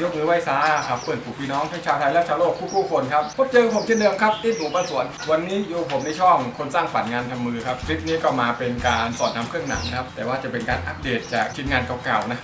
ยกมือไหว้สาครับเปิดผูกพี่น้องทั้งชาวไทยและชาวโลกคู่ๆคนครับพบเจอผมเช่นเดิมครับที่หนูบ้านสวน วันนี้อยู่ผมในช่องคนสร้างฝันงานทำมือครับคลิปนี้ก็มาเป็นการสอนทำเครื่องหนังครับ แต่ว่าจะเป็นการอัปเดตจากชิ้นงานเก่าๆนะ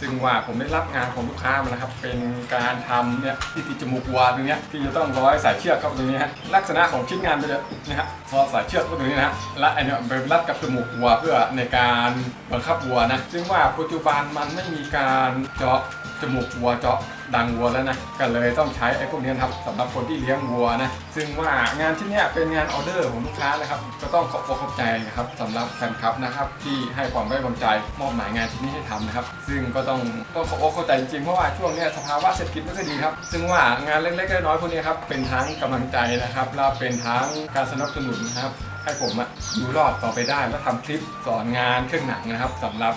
ซึ่งว่าผมได้รับงานของลูกค้ามานะครับ เป็นการทำเนี่ยที่ติดจมูกวัวตรงเนี้ยที่จะต้องร้อยสายเชือกเข้าตรงนี้ฮะลักษณะของชิ้นงานเป็นแบบนะฮะพอสายเชือกเข้าตรงนี้นะฮะและอเนี่ยเป็นรัดกับจมูกวัวเพื่อในการบังคับวัวนะซึ่งว่าปัจจุบันมันไม่มีการเจาะจมูกวัวเจาะดังวัวแล้วนะก็เลยต้องใช้ไอ้พวกนี้ครับสำหรับคนที่เลี้ยงวัวนะซึ่งว่างานที่เนี้ยเป็นงานออเดอร์ของลูกค้านะครับก็ต้องขอบอกขอบใจนะครับสำหรับแฟนคลับนะครับที่ให้ความไว้วางใจมอบหมายงานที่นี้ให้ทำนะครับซึ่งก็ต้องต้องขอบอกเข้าใจจริงๆเพราะว่าช่วงเนี้ยสภาวะเศรษฐกิจไม่ค่อยดีครับซึ่งว่างานเล็กๆน้อยๆพวกนี้ครับเป็นทั้งกำลังใจนะครับและเป็นทั้งการสนับสนุนนะครับให้ผมอะอยู่รอดต่อไปได้และทำคลิปสอนงานเครื่องหนังนะครับสำหรับ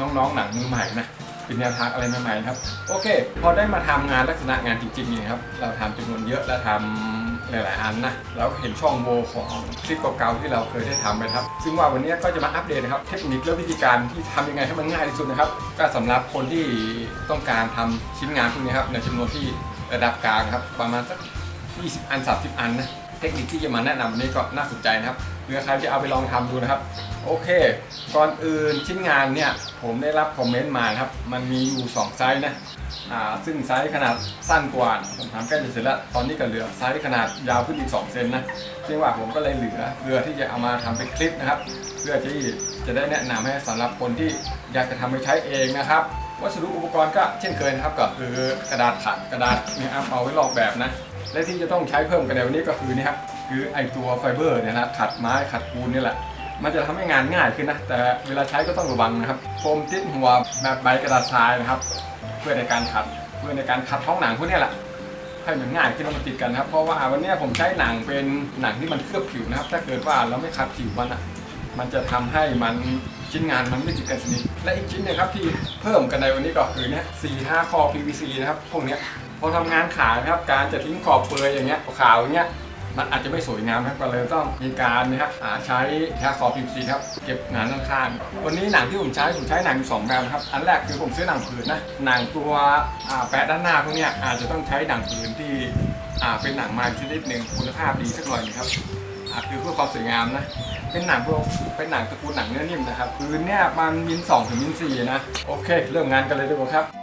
น้องๆหนังมือใหม่นะ เป็นแนวทางอะไรใหม่ๆครับ โอเค พอได้มาทำงานลักษณะงานจริงๆเนี่ยครับ เราทำจำนวนเยอะและทำหลายๆอันนะเราเห็นช่องโหว่ของคลิปเก่าๆที่เราเคยได้ทำไปครับ ซึ่งว่าวันนี้ก็จะมาอัปเดตนะครับ เทคนิคและวิธีการที่ทำยังไงให้มันง่ายที่สุดนะครับ ก็สำหรับคนที่ต้องการทำชิ้นงานพวกนี้ครับในจำนวนที่ระดับกลางครับประมาณสัก 20 อัน 30 อันนะเทคนิคที่จะมาแนะนำวันนี้ก็น่าสนใจนะครับเผื่อใครจะเอาไปลองทำดูนะครับ โอเค ก่อนอื่นชิ้นงานเนี่ย ผมได้รับคอมเมนต์มาครับ มันมีอยู่ 2 ไซส์นะ อ่า ซึ่งไซส์ขนาดสั้นกว่า ผมทำใกล้จะเสร็จแล้ว ตอนนี้ก็เหลือไซส์ขนาดยาวขึ้นอีก 2 เซนนะซึ่งว่าผมก็เลยเหลือเพื่อที่จะเอามาทำเป็นคลิปนะครับ เพื่อที่จะได้แนะนำให้สำหรับคนที่อยากจะทำไปใช้เองนะครับ วัสดุอุปกรณ์ก็เช่นเคยนะครับก็คือกระดาษขัดกระดาษเนี่ยเอาไว้ลอกแบบนะ และที่จะต้องใช้เพิ่มกันในวันนี้ก็คือนี่ครับ คือไอตัวไฟเบอร์เนี่ยนะขัดไม้ขัดปูนนี่แหละ มันจะทำให้งานง่ายขึ้นนะ แต่เวลาใช้ก็ต้องระวังนะครับโฟมติดหัวแบบใบกระดาษทรายนะครับ เพื่อในการขัดเพื่อในการขัดท้องหนังพวกนี้แหละให้มันง่ายขึ้นมันติดกันนะครับ เพราะว่าวันนี้ผมใช้หนังเป็นหนังที่มันเคลือบผิวนะครับ ถ้าเกิดว่าเราไม่ขัดผิวมันอะมันจะทำให้มันชิ้นงานมันไม่ติดกันสนิทและอีกชิ้นหนึงครับที่เพิ่มกันในวันนี้ก็คือเนี่ยสี่ห้าคอ PVC นะครับพวกเนี้ยพอทำงานขายนะครับการจะทิ้งขอบเปลือยอย่างเงี้ยขาวอย่างเงี้ย มันอาจจะไม่สวยงามครับก็เลยต้องมีการนะครับใช้แค่คอ PVC ครับเก็บงานข้างๆวันนี้หนังที่ผมใช้ผมใช้หนังสองแบบครับอันแรกคือผมซื้อหนังผืนนะหนังตัวแปะด้านหน้าพวกเนี้ยอาจจะต้องใช้หนังผืนที่เป็นหนังไม้ชนิดหนึ่งคุณภาพดีสักหน่อยนะครับคือเพื่อความสวยงามนะเป็นหนังพวกเป็นหนังตระกูลหนังเนื้อนิ่มนะครับพื้นเนี่ยมันมินสองถึงมินสี่นะโอเค เริ่มงานกันเลยดีกว่าครับ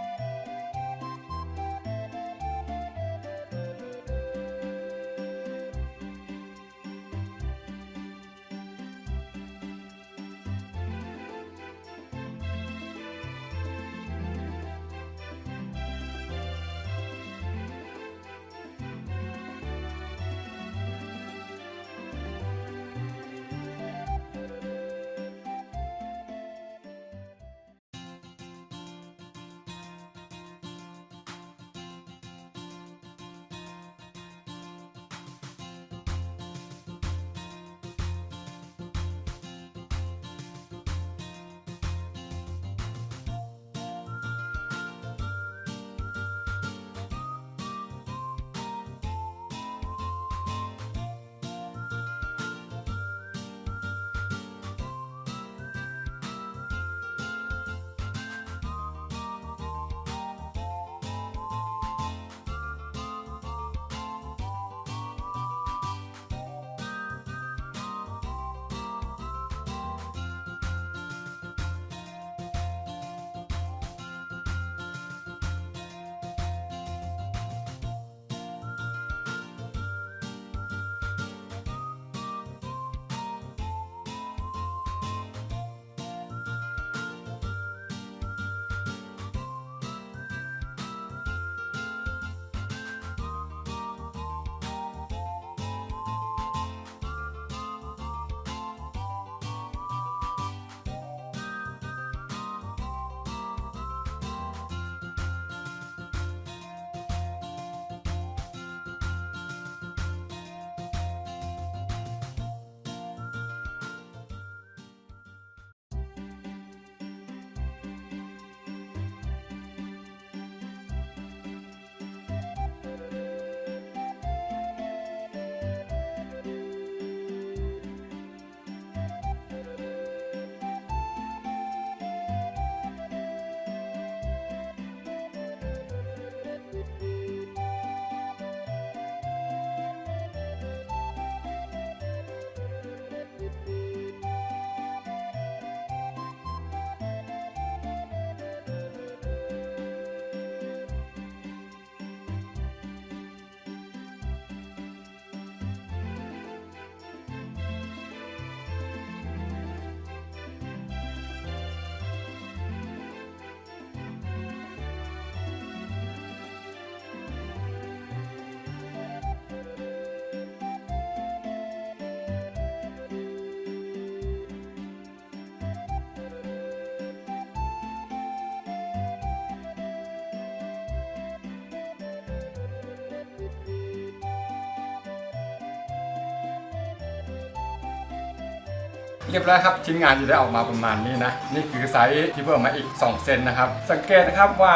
เรียบร้อยครับชิ้นงานจะได้ออกมาประมาณนี้นะ นี่คือไซส์ที่เพิ่มมาอีก 2 เซนนะครับ สังเกตนะครับว่า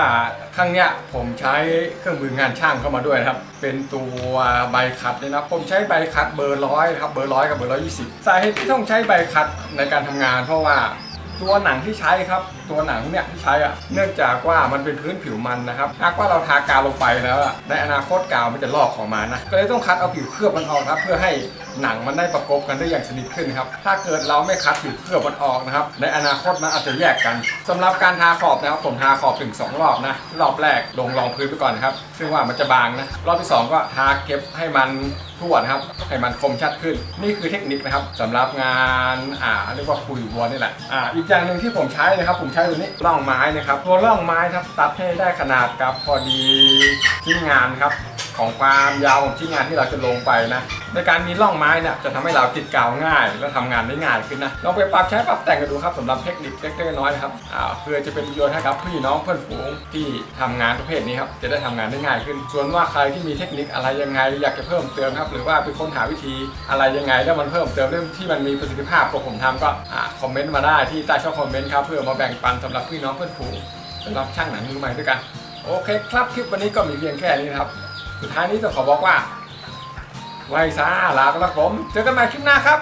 ครั้งเนี้ยผมใช้เครื่องมืองานช่างเข้ามาด้วยนะครับ เป็นตัวใบคัดเนี่ยนะผมใช้ใบคัดเบอร์ร้อยครับเบอร์ร้อยกับเบอร์ร้อยยี่สิบสาเหตุที่ต้องใช้ใบคัดในการทำงาน เพราะว่า ตัวหนังที่ใช้ครับ ตัวหนังเนี่ยที่ใช้อะเนื่องจากว่ามันเป็นพื้นผิวมันนะครับหากว่าเราทากาวลงไปแล้วอะในอนาคตกาวมันจะลอกออกมานะก็เลยต้องคัดเอาผิวเคลือบมันออกครับ เพื่อให้หนังมันได้ประกบกันได้อย่างสนิทขึ้นครับถ้าเกิดเราไม่คัดผิวเคลือบมันออกนะครับ ในอนาคตมันอาจจะแยกกันสำหรับการทาขอบนะครับผมทาขอบถึงสองรอบนะรอบแรกลงรองพื้นไปก่อนครับซึ่งว่ามันจะบางนะรอบที่สองก็ทาเก็บให้มันทั่วนะครับให้มันคมชัดขึ้น นี่คือเทคนิคนะครับสำหรับงานอ่าเรียกว่าคุยวัวนี่แหละอ่าอีกอย่างหนึ่งที่ผมใช้นะครับ ผมใช้ตัวนี้ร่องไม้นะครับตัวร่องไม้ครับตัดให้ได้ขนาดครับพอดีชิ้นงานครับ ของความยาวของชิ้นงานที่เราจะลงไปนะ ในการมีร่องไม้เนี่ยจะทำให้เราติดกาวง่าย และทำงานได้ง่ายขึ้นนะลองไปปรับใช้ปรับแต่งกันดูครับสำหรับเทคนิคเล็กๆน้อยๆนะครับเพื่อจะเป็นประโยชน์ให้กับพี่น้องเพื่อนฝูงที่ทำงานประเภทนี้ครับจะได้ทำงานได้ง่ายขึ้น ส่วนว่าใครที่มีเทคนิคอะไรยังไง อยากจะเพิ่มเติมครับ หรือว่าไปค้นหาวิธีอะไรยังไงแล้วมันเพิ่มเติมเรื่องที่มันมีประสิทธิภาพกว่าผมทำก็คอมเมนต์มาได้ที่ใต้ช่องคอมเมนต์ครับเพื่อมาแบ่งปันสำหรับพี่น้องเพื่อนฝูงสำหรับช่างหนังมือใหม่ด้วยกันโอเคครับ คลิปวันนี้ก็มีเพียงแค่นี้นะครับ สุดท้ายนี้ต้องขอบอกว่าไว้ซาลากันแล้วผม เจอกันใหม่คลิปหน้าครับ